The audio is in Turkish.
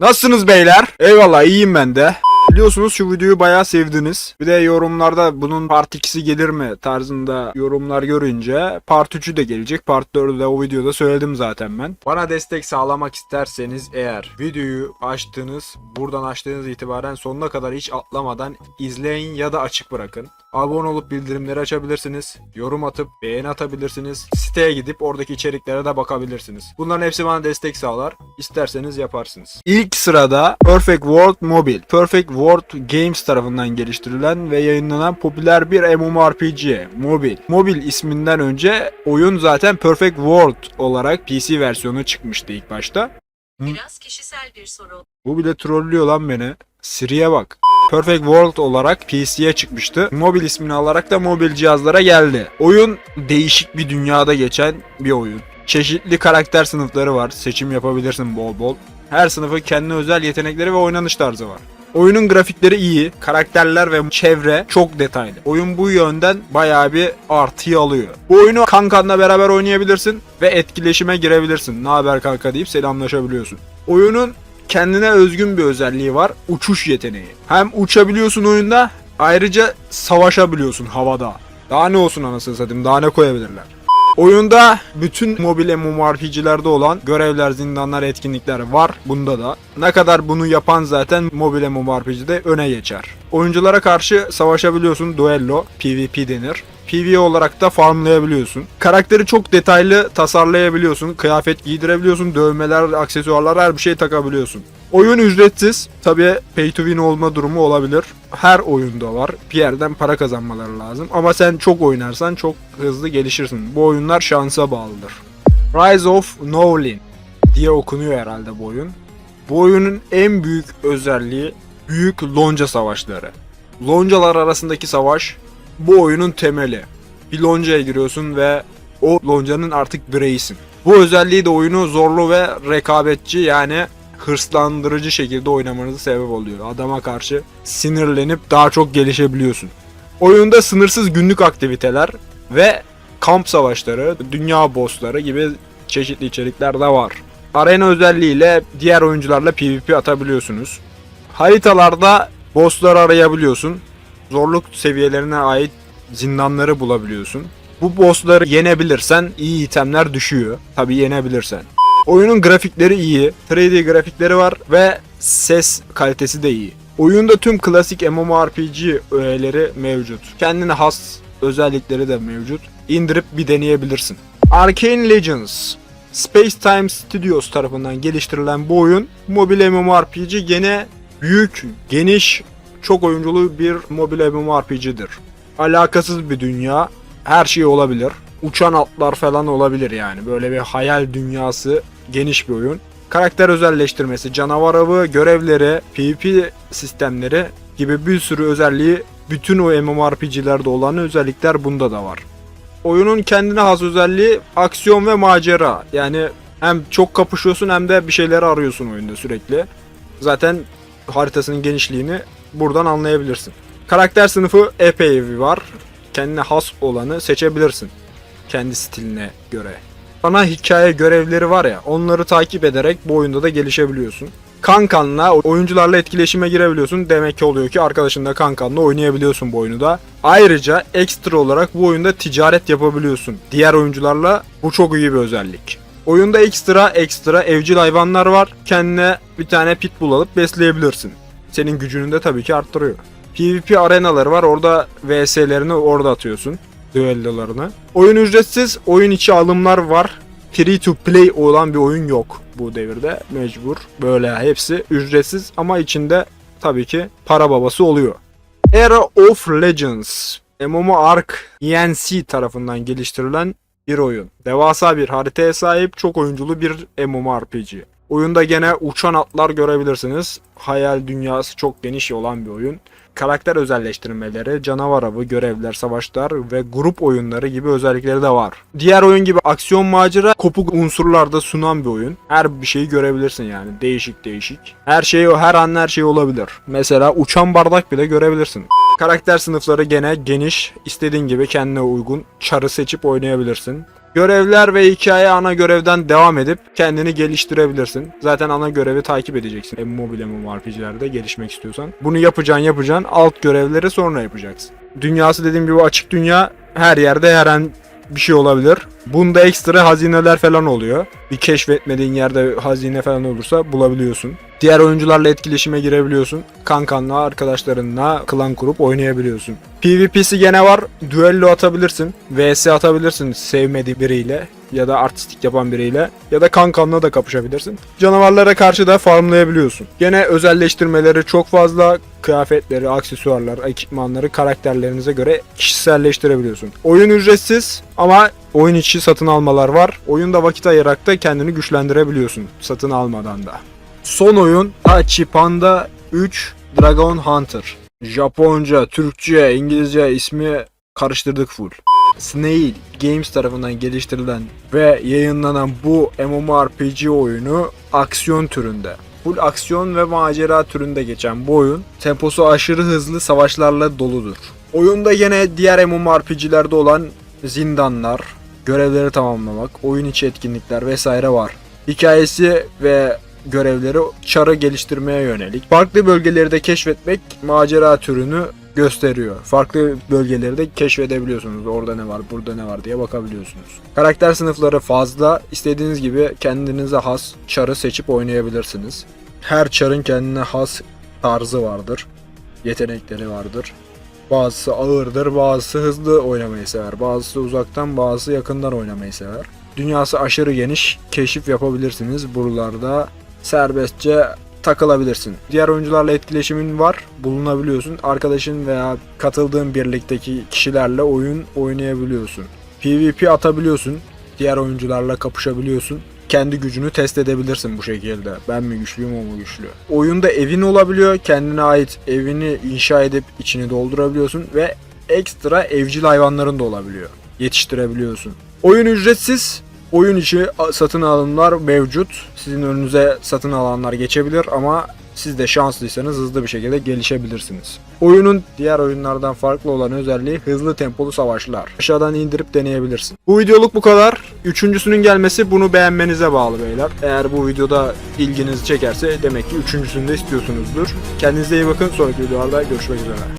Nasılsınız beyler? Eyvallah iyiyim ben de. Biliyorsunuz şu videoyu bayağı sevdiniz. Bir de yorumlarda bunun part 2'si gelir mi tarzında yorumlar görünce part 3'ü de gelecek. Part 4'ü de o videoda söyledim zaten ben. Bana destek sağlamak isterseniz eğer videoyu açtınız, buradan açtığınız itibaren sonuna kadar hiç atlamadan izleyin ya da açık bırakın. Abone olup bildirimleri açabilirsiniz. Yorum atıp beğeni atabilirsiniz. Siteye gidip oradaki içeriklere de bakabilirsiniz. Bunların hepsi bana destek sağlar. İsterseniz yaparsınız. İlk sırada Perfect World Mobile. Perfect World Games tarafından geliştirilen ve yayınlanan popüler bir MMORPG. Mobil. Mobil isminden önce oyun zaten Perfect World olarak PC versiyonu çıkmıştı ilk başta. Biraz kişisel bir soru. Bu bile trollüyor lan beni. Siri'ye bak. Perfect World olarak PC'ye çıkmıştı. Mobil ismini alarak da mobil cihazlara geldi. Oyun değişik bir dünyada geçen bir oyun. Çeşitli karakter sınıfları var. Seçim yapabilirsin bol bol. Her sınıfın kendine özel yetenekleri ve oynanış tarzı var. Oyunun grafikleri iyi, karakterler ve çevre çok detaylı. Oyun bu yönden bayağı bir artıyı alıyor. Bu oyunu kankanla beraber oynayabilirsin ve etkileşime girebilirsin. Ne haber kanka deyip selamlaşabiliyorsun. Oyunun kendine özgün bir özelliği var. Uçuş yeteneği. Hem uçabiliyorsun oyunda ayrıca savaşabiliyorsun havada. Daha ne olsun anasını satayım daha ne koyabilirler. Oyunda bütün mobil MMORPG'lerde olan görevler, zindanlar, etkinlikler var. Bunda da. Ne kadar bunu yapan zaten mobil MMORPG'de öne geçer. Oyunculara karşı savaşabiliyorsun. Duello, PvP denir. PvE olarak da farmlayabiliyorsun. Karakteri çok detaylı tasarlayabiliyorsun. Kıyafet giydirebiliyorsun. Dövmeler, aksesuarlar her bir şey takabiliyorsun. Oyun ücretsiz. Tabi pay to win olma durumu olabilir. Her oyunda var. Bir yerden para kazanmaları lazım. Ama sen çok oynarsan çok hızlı gelişirsin. Bu oyunlar şansa bağlıdır. Rise of Nowlin diye okunuyor herhalde bu oyun. Bu oyunun en büyük özelliği büyük lonca savaşları. Loncalar arasındaki savaş bu oyunun temeli. Bir loncaya giriyorsun ve o loncanın artık bireysin. Bu özelliği de oyunu zorlu ve rekabetçi yani hırslandırıcı şekilde oynamanıza sebep oluyor. Adama karşı sinirlenip daha çok gelişebiliyorsun. Oyunda sınırsız günlük aktiviteler ve kamp savaşları, dünya bossları gibi çeşitli içerikler de var. Arena özelliğiyle diğer oyuncularla PvP atabiliyorsunuz. Haritalarda bossları arayabiliyorsun. Zorluk seviyelerine ait zindanları bulabiliyorsun. Bu bossları yenebilirsen iyi itemler düşüyor. Tabi yenebilirsen. Oyunun grafikleri iyi, 3D grafikleri var ve ses kalitesi de iyi. Oyunda tüm klasik MMORPG öğeleri mevcut. Kendine has özellikleri de mevcut. İndirip bir deneyebilirsin. Arcane Legends Space Time Studios tarafından geliştirilen bu oyun mobil MMORPG gene büyük, geniş, çok oyunculu bir mobil MMORPG'dir. Alakasız bir dünya, her şey olabilir. Uçan atlar falan olabilir yani. Böyle bir hayal dünyası, geniş bir oyun. Karakter özelleştirmesi, canavar avı, görevleri, PvP sistemleri gibi bir sürü özelliği bütün o MMORPG'lerde olan özellikler bunda da var. Oyunun kendine has özelliği aksiyon ve macera. Yani hem çok kapışıyorsun hem de bir şeyleri arıyorsun oyunda sürekli. Zaten haritasının genişliğini buradan anlayabilirsin. Karakter sınıfı epey var. Kendine has olanı seçebilirsin. Kendi stiline göre. Ana hikaye görevleri var ya onları takip ederek bu oyunda da gelişebiliyorsun. Kankanla oyuncularla etkileşime girebiliyorsun. Demek ki oluyor ki arkadaşınla kankanla oynayabiliyorsun bu oyunu da. Ayrıca ekstra olarak bu oyunda ticaret yapabiliyorsun. Diğer oyuncularla bu çok iyi bir özellik. Oyunda ekstra ekstra evcil hayvanlar var. Kendine bir tane pitbull alıp besleyebilirsin. Senin gücünü de tabii ki arttırıyor. PvP arenaları var. Orada VS'lerini orada atıyorsun. Düellolarını. Oyun ücretsiz. Oyun içi alımlar var. Free to play olan bir oyun yok bu devirde. Mecbur. Böyle hepsi ücretsiz ama içinde tabii ki para babası oluyor. Era of Legends MMORPG ENC tarafından geliştirilen bir oyun. Devasa bir haritaya sahip çok oyunculu bir MMORPG. Oyunda gene uçan atlar görebilirsiniz. Hayal dünyası çok geniş olan bir oyun. Karakter özelleştirmeleri, canavar avı, görevler, savaşlar ve grup oyunları gibi özellikleri de var. Diğer oyun gibi aksiyon macera kopuk unsurlarda sunan bir oyun. Her bir şeyi görebilirsin yani. Değişik değişik. Her şey her an her şey olabilir. Mesela uçan bardak bile görebilirsin. Karakter sınıfları gene geniş. İstediğin gibi kendine uygun çarı seçip oynayabilirsin. Görevler ve hikaye ana görevden devam edip kendini geliştirebilirsin. Zaten ana görevi takip edeceksin. Hem mobil hem RPG'lerde gelişmek istiyorsan. Bunu yapacaksın yapacaksın. Alt görevleri sonra yapacaksın. Dünyası dediğim gibi açık dünya. Her yerde her an bir şey olabilir. Bunda ekstra hazineler falan oluyor. Bir keşfetmediğin yerde hazine falan olursa bulabiliyorsun. Diğer oyuncularla etkileşime girebiliyorsun. Kankanla, arkadaşlarınla klan kurup oynayabiliyorsun. PvP'si gene var. Düello atabilirsin. VS atabilirsin sevmediğin biriyle ya da artistik yapan biriyle ya da kankanla da kapışabilirsin. Canavarlara karşı da farmlayabiliyorsun. Gene özelleştirmeleri çok fazla. Kıyafetleri, aksesuarlar, ekipmanları karakterlerinize göre kişiselleştirebiliyorsun. Oyun ücretsiz ama oyun içi satın almalar var. Oyunda vakit ayırarak da kendini güçlendirebiliyorsun satın almadan da. Son oyun Hachi Panda 3 Dragon Hunter. Japonca, Türkçe, İngilizce ismi karıştırdık full. Snail Games tarafından geliştirilen ve yayınlanan bu MMORPG oyunu aksiyon türünde. Full aksiyon ve macera türünde geçen bu oyun temposu aşırı hızlı savaşlarla doludur. Oyunda yine diğer MMORPG'lerde olan zindanlar, görevleri tamamlamak, oyun içi etkinlikler vesaire var. Hikayesi ve görevleri çarı geliştirmeye yönelik. Farklı bölgeleri de keşfetmek macera türünü gösteriyor. Farklı bölgeleri de keşfedebiliyorsunuz. Orada ne var, burada ne var diye bakabiliyorsunuz. Karakter sınıfları fazla. İstediğiniz gibi kendinize has çarı seçip oynayabilirsiniz. Her çarın kendine has tarzı vardır. Yetenekleri vardır. Bazısı ağırdır, bazısı hızlı oynamayı sever. Bazısı uzaktan, bazısı yakından oynamayı sever. Dünyası aşırı geniş, keşif yapabilirsiniz. Buralarda serbestçe takılabilirsin. Diğer oyuncularla etkileşimin var, bulunabiliyorsun. Arkadaşın veya katıldığın birlikteki kişilerle oyun oynayabiliyorsun. PvP atabiliyorsun. Diğer oyuncularla kapışabiliyorsun. Kendi gücünü test edebilirsin bu şekilde. Ben mi güçlüyüm o mu güçlü. Oyunda evin olabiliyor. Kendine ait evini inşa edip içini doldurabiliyorsun ve ekstra evcil hayvanların da olabiliyor. Yetiştirebiliyorsun. Oyun ücretsiz. Oyun içi satın alımlar mevcut. Sizin önünüze satın alanlar geçebilir ama siz de şanslıysanız hızlı bir şekilde gelişebilirsiniz. Oyunun diğer oyunlardan farklı olan özelliği hızlı tempolu savaşlar. Aşağıdan indirip deneyebilirsin. Bu videoluk bu kadar. Üçüncüsünün gelmesi bunu beğenmenize bağlı beyler. Eğer bu videoda ilginizi çekerse demek ki üçüncüsünü de istiyorsunuzdur. Kendinize iyi bakın. Sonraki videolarda görüşmek üzere.